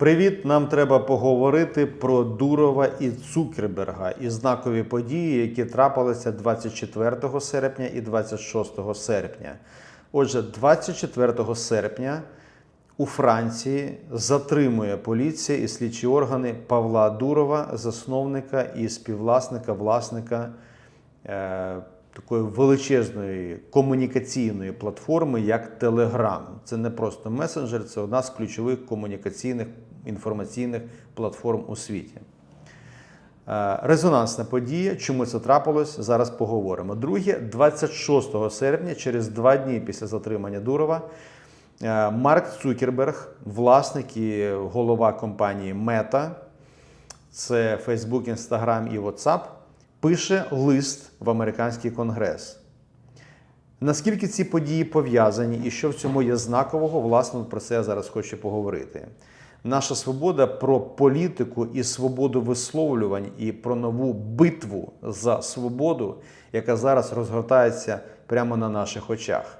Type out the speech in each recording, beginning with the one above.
Привіт! Нам треба поговорити про Дурова і Цукерберга і знакові події, які трапилися 24 серпня і 26 серпня. Отже, 24 серпня у Франції затримує поліція і слідчі органи Павла Дурова, засновника і співвласника власника е, такої величезної комунікаційної платформи, як Telegram. Це не просто месенджер, це одна з ключових комунікаційних інформаційних платформ у світі. Е, Резонансна подія. Чому це трапилось? Зараз поговоримо. Друге, 26 серпня, через два дні після затримання Дурова, е, Марк Цукерберг, власник і голова компанії Meta, це Facebook, Instagram і WhatsApp, пише лист в американський конгрес. Наскільки ці події пов'язані і що в цьому є знакового, власне, про це я зараз хочу поговорити. Наша свобода про політику і свободу висловлювань, і про нову битву за свободу, яка зараз розгортається прямо на наших очах.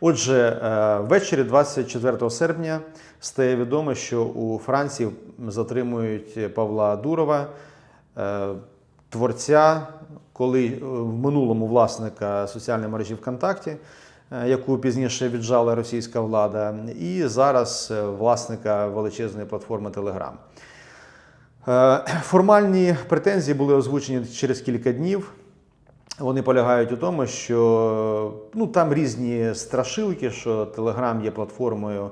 Отже, е, ввечері 24 серпня стає відомо, що у Франції затримують Павла Дурова, е, творця, коли е, в минулому власника соціальної мережі ВКонтакті, яку пізніше віджала російська влада, і зараз е, власника величезної платформи Telegram. Е, Формальні претензії були озвучені через кілька днів. Вони полягають у тому, що ну, там різні страшилки, що Telegram є платформою, е,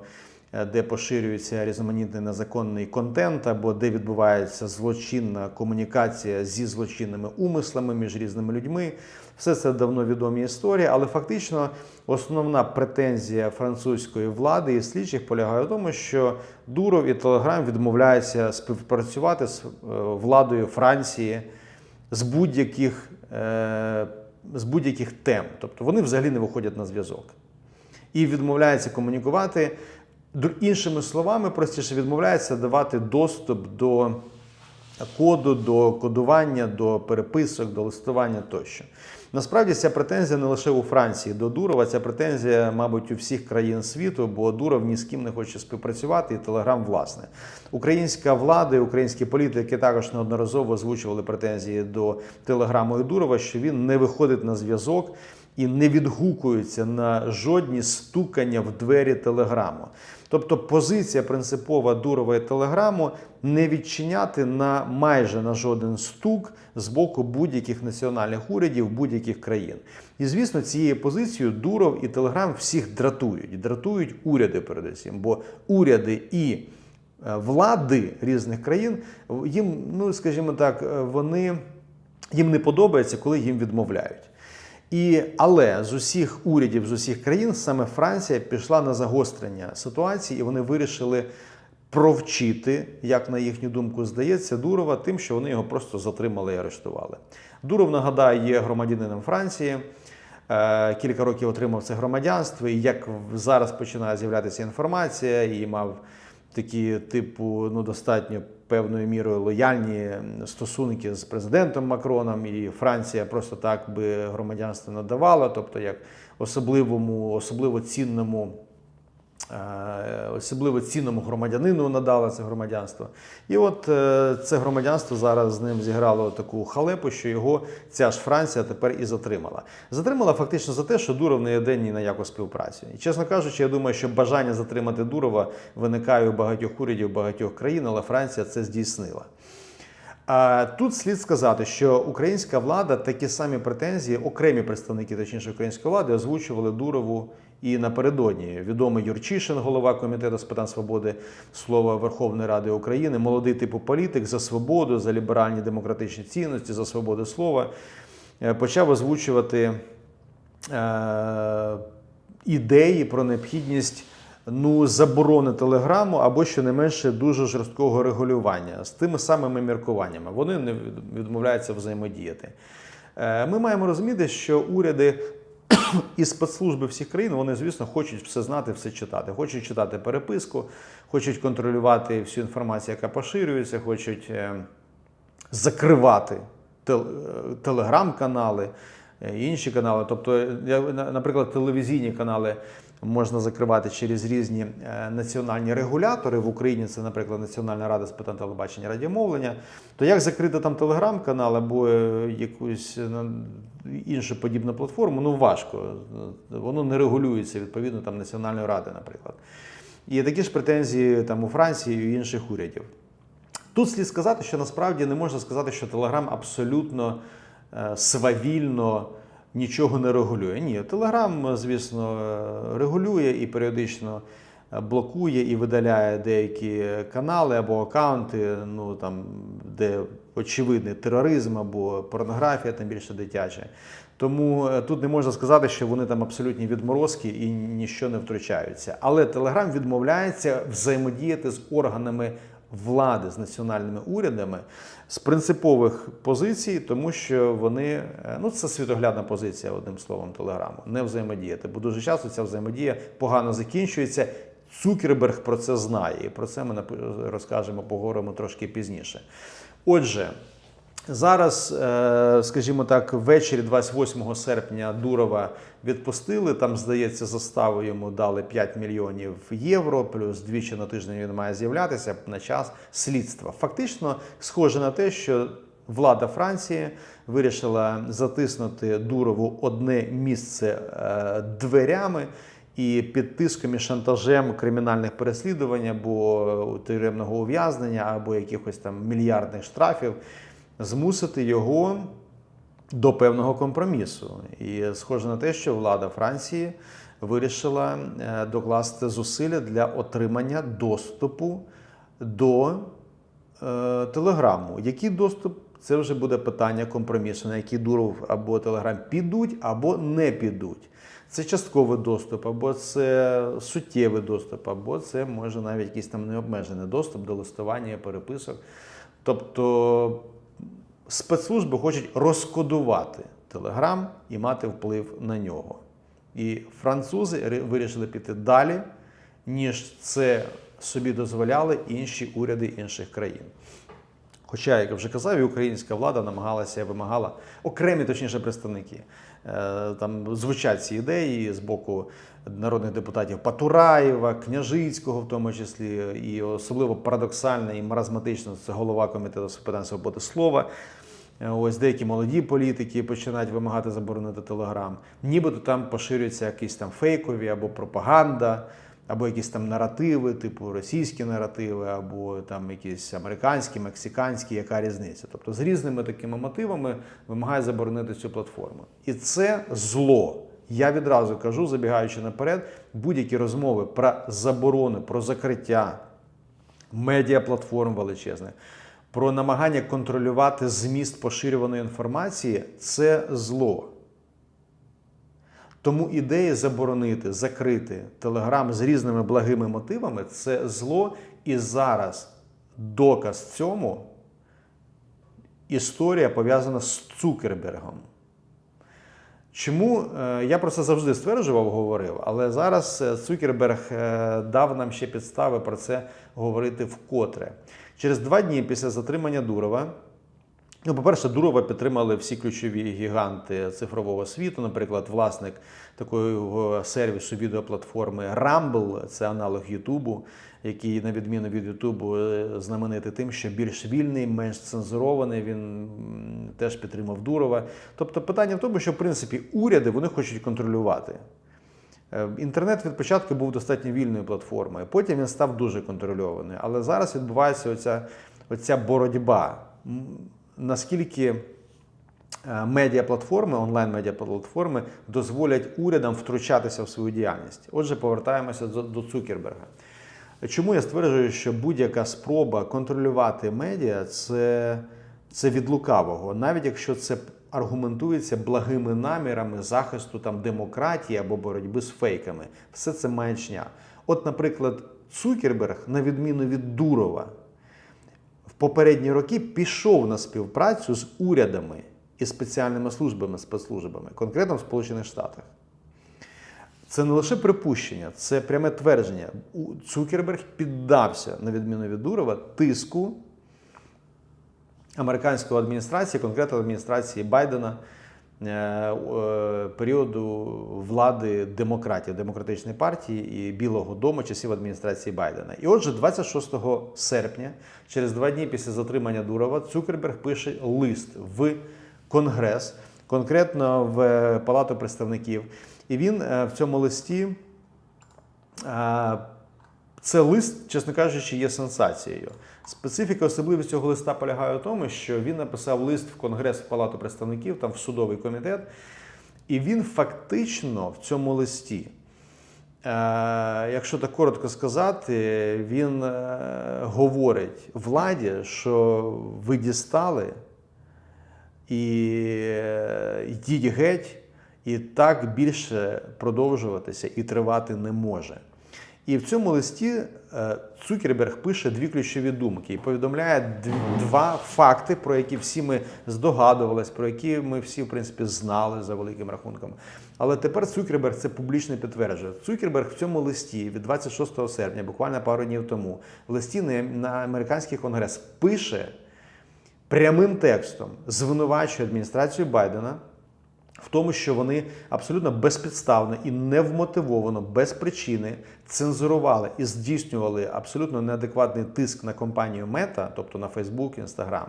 де поширюється різноманітний незаконний контент, або де відбувається злочинна комунікація зі злочинними умислами між різними людьми. Все це давно відомі історії, але фактично основна претензія французької влади і слідчих полягає в тому, що Дуров і Телеграм відмовляються співпрацювати з е, владою Франції з будь-яких е, з будь-яких тем. Тобто вони взагалі не виходять на зв'язок. І відмовляються комунікувати. Іншими словами, простіше відмовляються давати доступ до коду, до кодування, до переписок, до листування тощо. Насправді ця претензія не лише у Франції до Дурова, ця претензія, мабуть, у всіх країн світу, бо Дуров ні з ким не хоче співпрацювати, і Телеграм власне. Українська влада і українські політики також неодноразово озвучували претензії до Телеграму і Дурова, що він не виходить на зв'язок і не відгукується на жодні стукання в двері Телеграму. Тобто позиція принципова Дурова і Телеграму не відчиняти на майже на жоден стук з боку будь-яких національних урядів будь-яких країн. І звісно, цією позицією Дуров і Телеграм всіх дратують. Дратують уряди передусім, бо уряди і е, влади різних країн їм, ну скажімо так, е, вони їм не подобається, коли їм відмовляють. І, але з усіх урядів, з усіх країн саме Франція пішла на загострення ситуації, і вони вирішили провчити, як на їхню думку здається, Дурова тим, що вони його просто затримали і арештували. Дуров, нагадаю, є громадянином Франції. Е, Кілька років отримав це громадянство, і як зараз починає з'являтися інформація, і мав такі, типу, ну достатньо певною мірою лояльні стосунки з президентом Макроном, і Франція просто так би громадянство надавала, тобто як особливому, особливо цінному. Е, Особливо цінному громадянину надала це громадянство. І от е, це громадянство зараз з ним зіграло таку халепу, що його ця ж Франція тепер і затримала. Затримала фактично за те, що Дуров не йде на яку співпрацю. І чесно кажучи, я думаю, що бажання затримати Дурова виникає у багатьох урядів багатьох країн, але Франція це здійснила. Тут слід сказати, що українська влада такі самі претензії, окремі представники, точніше української влади, озвучували Дурову і напередодні. Відомий Юрчишин, голова комітету з питань свободи слова Верховної Ради України, молодий типу політик за свободу, за ліберальні демократичні цінності, за свободу слова, е, почав озвучувати е, ідеї про необхідність ну, заборони телеграму або щонайменше дуже жорсткого регулювання з тими самими міркуваннями. Вони не відмовляються взаємодіяти. Е, Ми маємо розуміти, що уряди і спецслужби всіх країн, вони, звісно, хочуть все знати, все читати. Хочуть читати переписку, хочуть контролювати всю інформацію, яка поширюється, хочуть е, закривати е, телеграм-канали, е, інші канали. Тобто, я- на- наприклад, телевізійні канали можна закривати через різні е, національні регулятори. В Україні це, наприклад, Національна рада з питань телебачення і радіомовлення. То як закрити там телеграм-канал або е, якусь е, іншу подібну платформу, ну важко. Воно не регулюється відповідно там Національної ради, наприклад. І такі ж претензії там у Франції і інших урядів. Тут слід сказати, що насправді не можна сказати, що Телеграм абсолютно свавільно нічого не регулює. Ні, Телеграм, звісно, регулює і періодично е, блокує і видаляє деякі канали або акаунти, ну там, де очевидний тероризм або порнографія, тим більше дитяча. Тому е, тут не можна сказати, що вони там абсолютні відморозки і ніщо не втручаються. Але Телеграм відмовляється взаємодіяти з органами влади, з національними урядами з принципових позицій, тому що вони е, ну це світоглядна позиція, одним словом, телеграму, не взаємодіяти. Бо дуже часто ця взаємодія погано закінчується. Цукерберг про це знає, і про це ми розкажемо, поговоримо трошки пізніше. Отже, Зараз, е, скажімо так, ввечері 28 серпня Дурова відпустили. Там, здається, заставу йому дали 5 мільйонів євро, плюс двічі на тиждень він має з'являтися на час слідства. Фактично, схоже на те, що влада Франції вирішила затиснути Дурову одне місце е, дверями. І під тиском і шантажем кримінальних переслідувань або тюремного ув'язнення, або якихось там мільярдних штрафів змусити його до певного компромісу. І схоже на те, що влада Франції вирішила е, докласти зусилля для отримання доступу до е, телеграму. Який доступ? Це вже буде питання компромісу, на який Дуров або Телеграм підуть, або не підуть. Це частковий доступ, або це суттєвий доступ, або це може навіть якийсь там необмежений доступ до листування, переписок. Тобто спецслужби хочуть розкодувати Телеграм і мати вплив на нього. І французи вирішили піти далі, ніж це собі дозволяли інші уряди інших країн. Хоча, як вже казав, і українська влада намагалася вимагала окремі, точніше, представники. Е, Там звучать ці ідеї з боку народних депутатів Патураєва, Княжицького, в тому числі, і особливо парадоксально і маразматично це голова комітету з питань свободи слова. Е, Ось деякі молоді політики починають вимагати заборонити телеграм. Нібито там поширюються якісь там фейкові або пропаганда, або якісь там наративи, типу російські наративи, або там якісь американські, мексиканські, яка різниця. Тобто з різними такими мотивами вимагає заборонити цю платформу. І це зло. Я відразу кажу, забігаючи наперед, будь-які розмови про заборони, про закриття медіаплатформ величезних, про намагання контролювати зміст поширюваної інформації це зло. Тому ідея заборонити, закрити Телеграм з різними благими мотивами це зло. І зараз доказ цьому історія пов'язана з Цукербергом. Чому Е, я про це завжди стверджував, говорив, але зараз е, Цукерберг е, дав нам ще підстави про це говорити вкотре. Через два дні після затримання Дурова. Ну, по-перше, Дурова підтримали всі ключові гіганти цифрового світу. Наприклад, власник такого сервісу відеоплатформи Rumble, це аналог Ютубу, який, на відміну від Ютубу, е, знаменитий тим, що більш вільний, менш цензурований. Він теж підтримав Дурова. Тобто, питання в тому, що в принципі уряди вони хочуть контролювати. Е, Інтернет від початку був достатньо вільною платформою, потім він став дуже контрольований. Але зараз відбувається оця, оця боротьба. Наскільки е, медіаплатформи, онлайн-медіаплатформи дозволять урядам втручатися в свою діяльність. Отже, повертаємося до Цукерберга. Чому я стверджую, що будь-яка спроба контролювати медіа це, це від лукавого, навіть якщо це аргументується благими намірами захисту там демократії або боротьби з фейками, все це маячня. От, наприклад, Цукерберг, на відміну від Дурова, в попередні роки пішов на співпрацю з урядами і спеціальними службами, спецслужбами, конкретно в Сполучених Штатах. Це не лише припущення, це пряме твердження. Цукерберг піддався, на відміну від Дурова, тиску американської адміністрації, конкретно адміністрації Байдена, періоду влади демократів, демократичної партії і Білого Дому часів адміністрації Байдена. І отже, 26 серпня, через два дні після затримання Дурова, Цукерберг пише лист в Конгрес, конкретно в Палату представників. І він е, в цьому листі. Це лист, чесно кажучи, є сенсацією. Специфіка, особливість цього листа полягає в тому, що він написав лист в Конгрес в Палату представників, там в судовий комітет, і він фактично в цьому листі, е, якщо так коротко сказати, він е, говорить владі, що ви дістали і е, йдіть геть, і так більше продовжуватися і тривати не може. І в цьому листі е, Цукерберг пише дві ключові думки і повідомляє два факти, про які всі ми здогадувались, про які ми всі, в принципі, знали за великим рахунком. Але тепер Цукерберг це публічно підтверджує. Цукерберг в цьому листі від 26 серпня, буквально пару днів тому, в листі на на американський конгрес пише прямим текстом, звинувачує адміністрацію Байдена в тому, що вони абсолютно безпідставно і невмотивовано, без причини цензурували і здійснювали абсолютно неадекватний тиск на компанію Мета, тобто на Facebook, Instagram,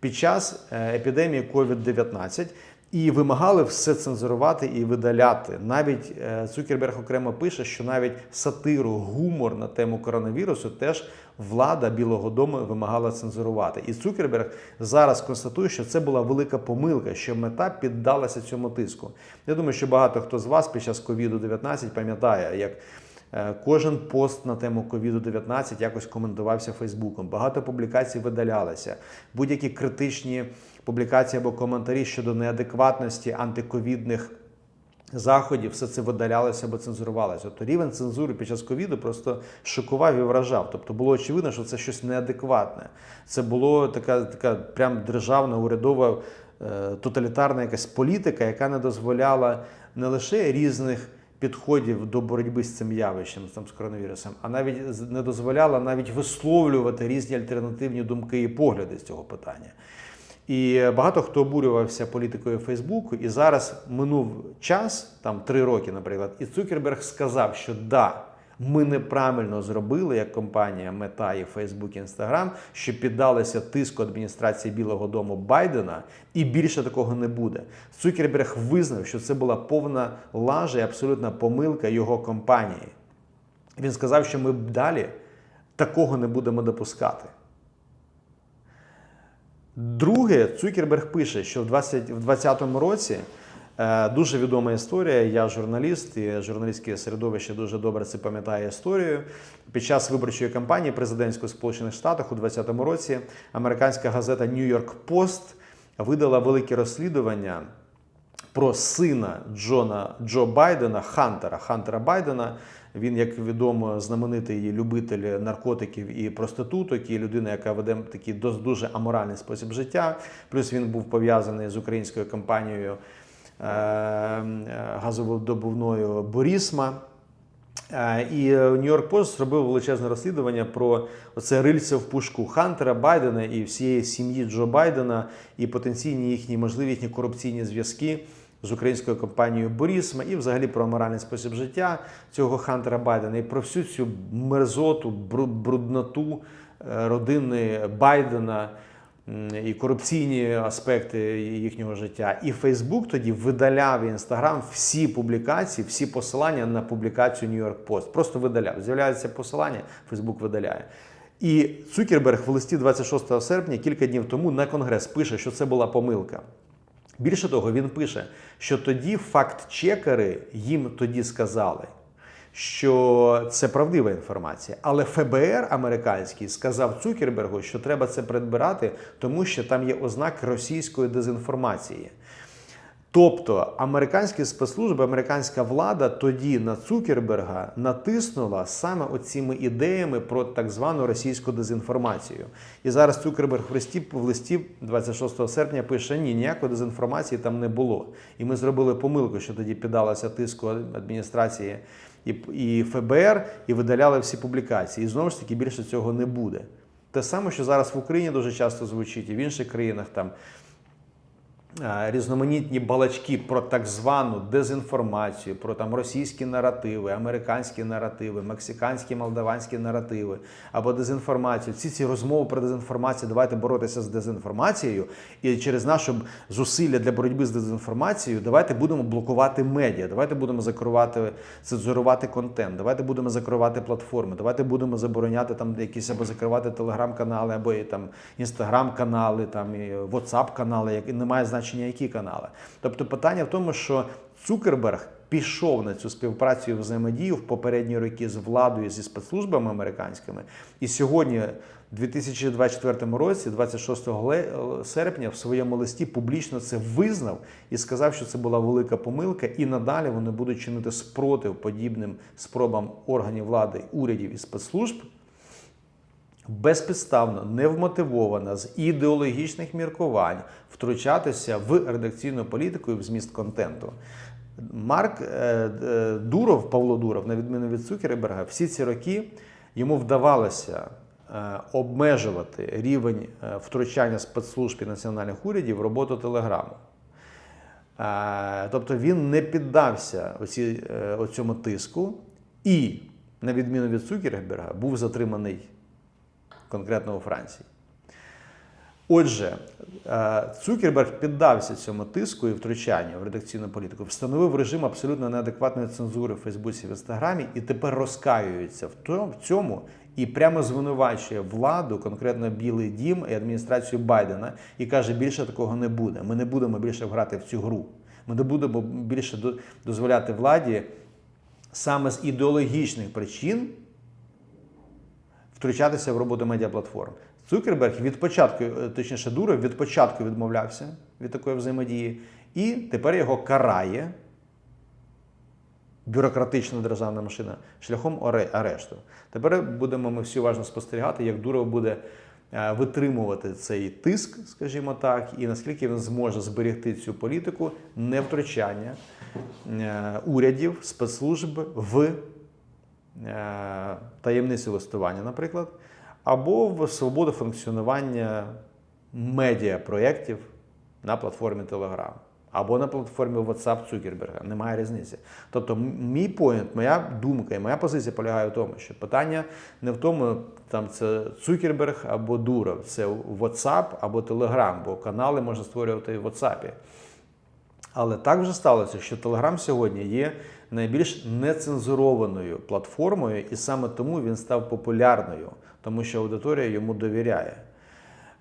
під час е, епідемії COVID-19 і вимагали все цензурувати і видаляти. Навіть е, Цукерберг окремо пише, що навіть сатиру, гумор на тему коронавірусу теж влада Білого Дому вимагала цензурувати. І Цукерберг зараз констатує, що це була велика помилка, що мета піддалася цьому тиску. Я думаю, що багато хто з вас під час ковіду 19 пам'ятає, як кожен пост на тему ковіду 19 якось коментувався Фейсбуком. Багато публікацій видалялися. Будь-які критичні публікації або коментарі щодо неадекватності антиковідних заходів, все це видалялося або цензурувалося. Тобто рівень цензури під час ковіду просто шокував і вражав. Тобто було очевидно, що це щось неадекватне. Це було така, така прям державна урядова е, тоталітарна якась політика, яка не дозволяла не лише різних. Підходів до боротьби з цим явищем там, з коронавірусом, а навіть не дозволяла навіть висловлювати різні альтернативні думки і погляди з цього питання. І багато хто обурювався політикою Фейсбуку, і зараз минув час, там три роки, наприклад, і Цукерберг сказав, що да, ми неправильно зробили як компанія Мета і Фейсбук і Інстаграм, що піддалися тиску адміністрації Білого Дому Байдена, і більше такого не буде. Цукерберг визнав, що це була повна лажа і абсолютна помилка його компанії. Він сказав, що ми далі такого не будемо допускати. Друге, Цукерберг пише, що в 2020 році дуже відома історія. Я журналіст, і журналістське середовище дуже добре це пам'ятає історію. Під час виборчої кампанії президентської Сполучених Штатах у 2020 році американська газета New York Post видала велике розслідування про сина Джона Джо Байдена, Хантера, Хантера Байдена. Він, як відомо, знаменитий любитель наркотиків і проституток, і людина, яка веде такий дуже аморальний спосіб життя. Плюс він був пов'язаний з українською компанією е, е, газовидобувною Борісма. Е, І Нью-Йорк Пост зробив величезне розслідування про оце рильце в пушку Хантера Байдена і всієї сім'ї Джо Байдена і потенційні їхні можливі їхні корупційні зв'язки з українською компанією Борісма і взагалі про моральний спосіб життя цього Хантера Байдена і про всю цю мерзоту, брудноту е, родини Байдена і корупційні аспекти їхнього життя. І Фейсбук тоді видаляв і Інстаграм всі публікації, всі посилання на публікацію York Post. Просто видаляв. З'являється посилання, Фейсбук видаляє. І Цукерберг в листі 26 серпня, кілька днів тому, на конгрес пише, що це була помилка. Більше того, він пише, що тоді факт-чекери їм тоді сказали, що це правдива інформація. Але ФБР американський сказав Цукербергу, що треба це придбирати, тому що там є ознаки російської дезінформації. Тобто американські спецслужби, американська влада тоді на Цукерберга натиснула саме оціми ідеями про так звану російську дезінформацію. І зараз Цукерберг в листі, в листі 26 серпня пише: ні, ніякої дезінформації там не було. І ми зробили помилку, що тоді піддалася тиску адміністрації і, і ФБР, і видаляли всі публікації. І знову ж таки більше цього не буде. Те саме, що зараз в Україні дуже часто звучить, і в інших країнах там різноманітні балачки про так звану дезінформацію, про там російські наративи, американські наративи, мексиканські, молдаванські наративи або дезінформацію. Всі ці розмови про дезінформацію, давайте боротися з дезінформацією, і через наші зусилля для боротьби з дезінформацією, давайте будемо блокувати медіа, давайте будемо закривати, цензурувати контент, давайте будемо закривати платформи, давайте будемо забороняти там якісь або закривати телеграм-канали, або і, там інстаграм-канали, там і WhatsApp-канали, як і немає значення, які канали. Тобто питання в тому, що Цукерберг пішов на цю співпрацю і взаємодію в попередні роки з владою зі спецслужбами американськими, і сьогодні. У 2024 році, 26 ле- серпня, в своєму листі публічно це визнав і сказав, що це була велика помилка, і надалі вони будуть чинити спротив подібним спробам органів влади, урядів і спецслужб безпідставно, невмотивовано, з ідеологічних міркувань втручатися в редакційну політику і в зміст контенту. Марк е, е, Дуров, Павло Дуров, на відміну від Цукерберга, всі ці роки йому вдавалося е, обмежувати рівень втручання спецслужб і національних урядів в роботу телеграму. Тобто він не піддався оці, оцьому тиску і, на відміну від Цукерберга, був затриманий конкретно у Франції. Отже, е, Цукерберг піддався цьому тиску і втручанню в редакційну політику, встановив режим абсолютно неадекватної цензури в Фейсбуці в Інстаграмі і тепер розкаюється в цьому і прямо звинувачує владу, конкретно Білий Дім і адміністрацію Байдена, і каже, більше такого не буде. Ми не будемо більше грати в цю гру. Ми не будемо більше дозволяти владі саме з ідеологічних причин втручатися в роботу медіаплатформ. Цукерберг від початку, е, точніше, Дуров від початку відмовлявся від такої взаємодії, і тепер його карає бюрократична державна машина шляхом арешту. Тепер будемо ми всі уважно спостерігати, як Дуров буде е, витримувати цей тиск, скажімо так, і наскільки він зможе зберегти цю політику невтручання е, урядів, спецслужб в таємниці листування, наприклад, або в свободу функціонування медіапроєктів на платформі Telegram. Або на платформі WhatsApp Цукерберга. Немає різниці. Тобто, мій поінт, моя думка і моя позиція полягає в тому, що питання не в тому, там це Цукерберг або Дуров, це WhatsApp або Telegram, бо канали можна створювати в WhatsApp. Але так вже сталося, що Telegram сьогодні є найбільш нецензурованою платформою, і саме тому він став популярною, тому що аудиторія йому довіряє.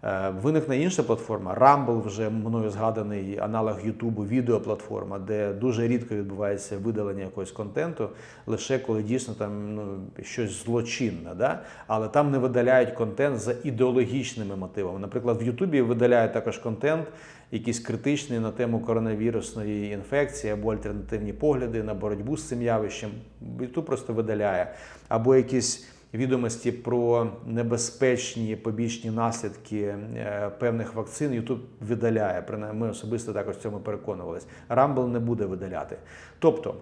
Е, Виникне інша платформа, Rumble, вже мною згаданий аналог Ютубу, відеоплатформа, де дуже рідко відбувається видалення якогось контенту, лише коли дійсно там ну, щось злочинне. Да? Але там не видаляють контент за ідеологічними мотивами. Наприклад, в Ютубі видаляють також контент, якийсь критичний на тему коронавірусної інфекції або альтернативні погляди на боротьбу з цим явищем. Ютуб просто видаляє. Або якісь відомості про небезпечні побічні наслідки е, певних вакцин YouTube видаляє. Принаймні, ми особисто також цьому переконувалися. Rumble не буде видаляти. Тобто.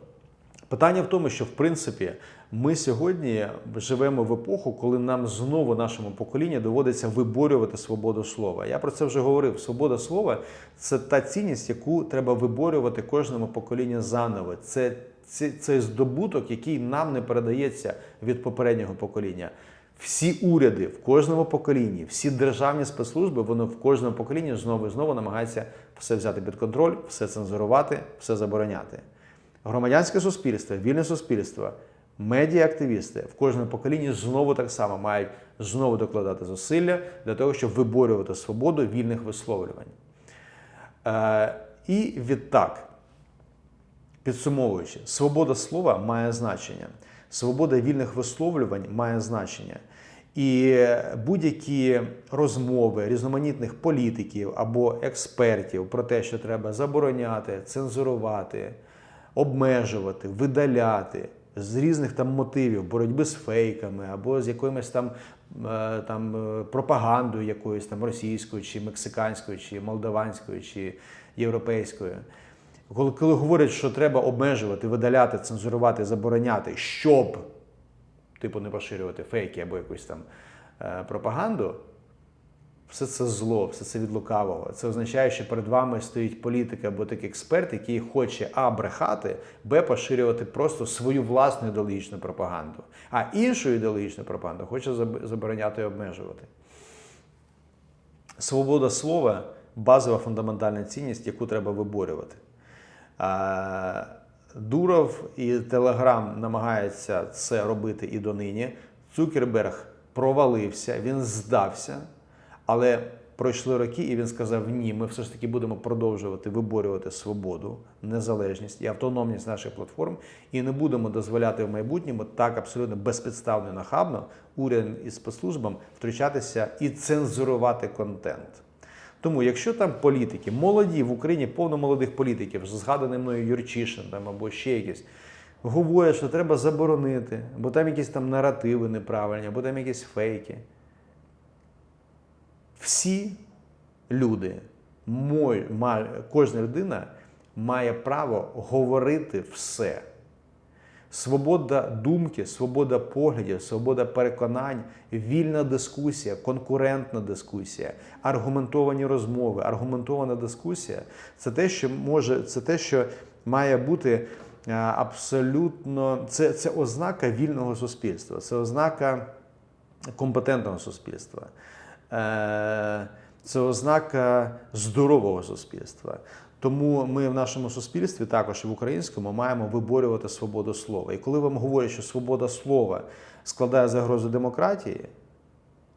Питання в тому, що в принципі ми сьогодні живемо в епоху, коли нам знову нашому поколінню доводиться виборювати свободу слова. Я про це вже говорив. Свобода слова це та цінність, яку треба виборювати кожному поколінню заново. Це, це, здобуток, який нам не передається від попереднього покоління. Всі уряди в кожному поколінні, всі державні спецслужби, вони в кожному поколінні знову і знову намагаються все взяти під контроль, все цензурувати, все забороняти. Громадянське суспільство, вільне суспільство, медіа-активісти в кожному поколінні знову так само мають знову докладати зусилля для того, щоб виборювати свободу вільних висловлювань. Е, і відтак, підсумовуючи, свобода слова має значення, свобода вільних висловлювань має значення. І будь-які розмови різноманітних політиків або експертів про те, що треба забороняти, цензурувати, обмежувати, видаляти з різних там мотивів боротьби з фейками або з якоюсь там, е, там е, пропагандою якоюсь там російською, чи мексиканською, чи молдаванською, чи європейською. Коли, говорять, що треба обмежувати, видаляти, цензурувати, забороняти, щоб типу не поширювати фейки або якусь там е, пропаганду, все це зло, все це від лукавого. Це означає, що перед вами стоїть політик або такий експерт, який хоче а брехати, б поширювати просто свою власну ідеологічну пропаганду, а іншу ідеологічну пропаганду хоче забороняти і обмежувати. Свобода слова базова фундаментальна цінність, яку треба виборювати. Дуров і Телеграм намагаються це робити і донині. Цукерберг провалився, він здався, але пройшли роки, і він сказав: ні, ми все ж таки будемо продовжувати виборювати свободу, незалежність і автономність наших платформ, і не будемо дозволяти в майбутньому так абсолютно безпідставно і нахабно урядам і спецслужбам втручатися і цензурувати контент. Тому, якщо там політики, молоді в Україні повно молодих політиків, згаданий мною Юрчишин там або ще якісь, говорять, що треба заборонити, бо там якісь там наративи неправильні, або там якісь фейки. Всі люди, мой, ма- кожна людина має право говорити все. Свобода думки, свобода поглядів, свобода переконань, вільна дискусія, конкурентна дискусія, аргументовані розмови, аргументована дискусія це те, що може, це те, що має бути е, абсолютно це, це ознака вільного суспільства, це ознака компетентного суспільства. Е, Це ознака здорового суспільства. Тому ми в нашому суспільстві, також і в українському, маємо виборювати свободу слова. І коли вам говорять, що свобода слова складає загрозу демократії,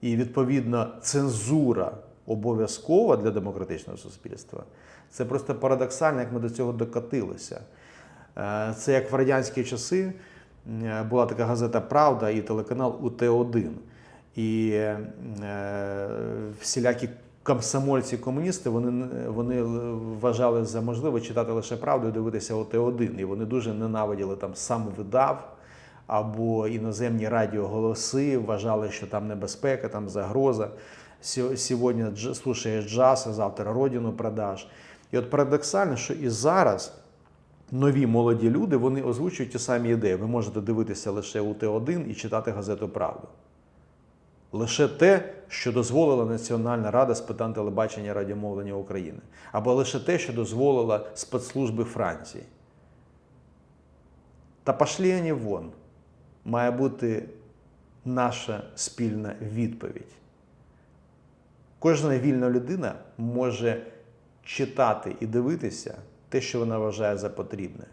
і відповідно цензура обов'язкова для демократичного суспільства, це просто парадоксально, як ми до цього докатилися. Е, Це як в радянські часи е, була така газета Правда і телеканал УТ1. І е, всілякі комсомольці-комуністи вони, вони вважали за можливе читати лише правду і дивитися ОТ1. І вони дуже ненавиділи там сам видав або іноземні радіоголоси, вважали, що там небезпека, там загроза. Сьогодні слушаєш джаз, а завтра родину продаш. І от парадоксально, що і зараз нові молоді люди вони озвучують ті самі ідеї. Ви можете дивитися лише УТ1 і читати газету Правду. Лише те, що дозволила Національна рада з питань телебачення і радіомовлення України, або лише те, що дозволила спецслужби Франції. Та пошлі вони вон має бути наша спільна відповідь. Кожна вільна людина може читати і дивитися те, що вона вважає за потрібне,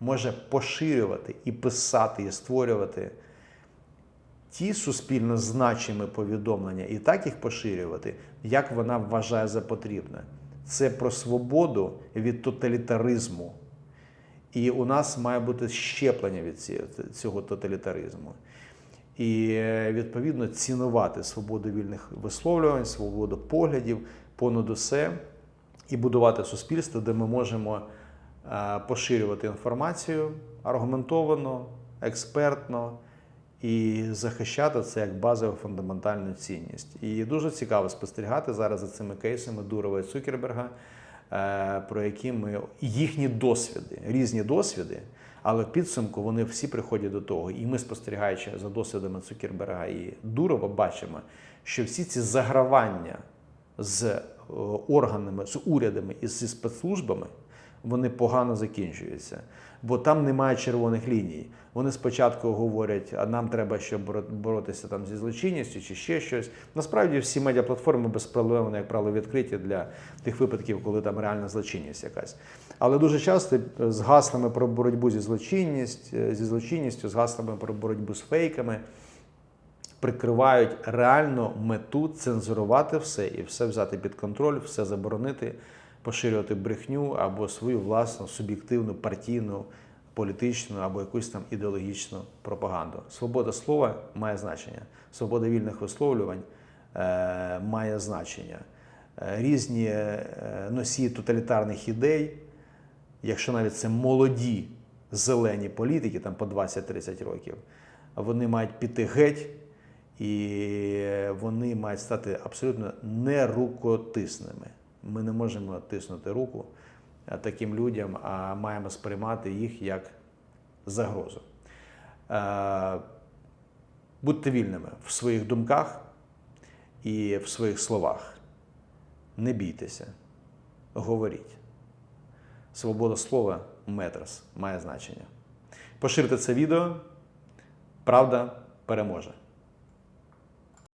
може поширювати і писати, і створювати ті суспільно значимі повідомлення і так їх поширювати, як вона вважає за потрібне. Це про свободу від тоталітаризму. І у нас має бути щеплення від цього тоталітаризму. І е, відповідно цінувати свободу вільних висловлювань, свободу поглядів, понад усе, і будувати суспільство, де ми можемо е, поширювати інформацію аргументовано, експертно і захищати це як базову фундаментальну цінність. І дуже цікаво спостерігати зараз за цими кейсами Дурова і Цукерберга, е, про які ми їхні досвіди, різні досвіди, але в підсумку вони всі приходять до того. І ми, спостерігаючи за досвідами Цукерберга і Дурова, бачимо, що всі ці загравання з е, органами, з урядами і зі спецслужбами, вони погано закінчуються. Бо там немає червоних ліній. Вони спочатку говорять, а нам треба ще боротися там зі злочинністю чи ще щось. Насправді всі медіаплатформи без проблем, як правило, відкриті для тих випадків, коли там реальна злочинність якась. Але дуже часто е, з гаслами про боротьбу зі злочинність, е, зі злочинністю, з гаслами про боротьбу з фейками прикривають реальну мету цензурувати все і все взяти під контроль, все заборонити, поширювати брехню або свою власну суб'єктивну партійну, політичну або якусь там ідеологічну пропаганду. Свобода слова має значення, свобода вільних висловлювань е, має значення. Е, Різні е, носії тоталітарних ідей, якщо навіть це молоді зелені політики, там по 20-30 років, вони мають піти геть, і вони мають стати абсолютно нерукотисними. Ми не можемо тиснути руку е, таким людям, а маємо сприймати їх як загрозу. Е, будьте вільними в своїх думках і в своїх словах. Не бійтеся, говоріть. Свобода слова метрос має значення. Поширте це відео. Правда переможе.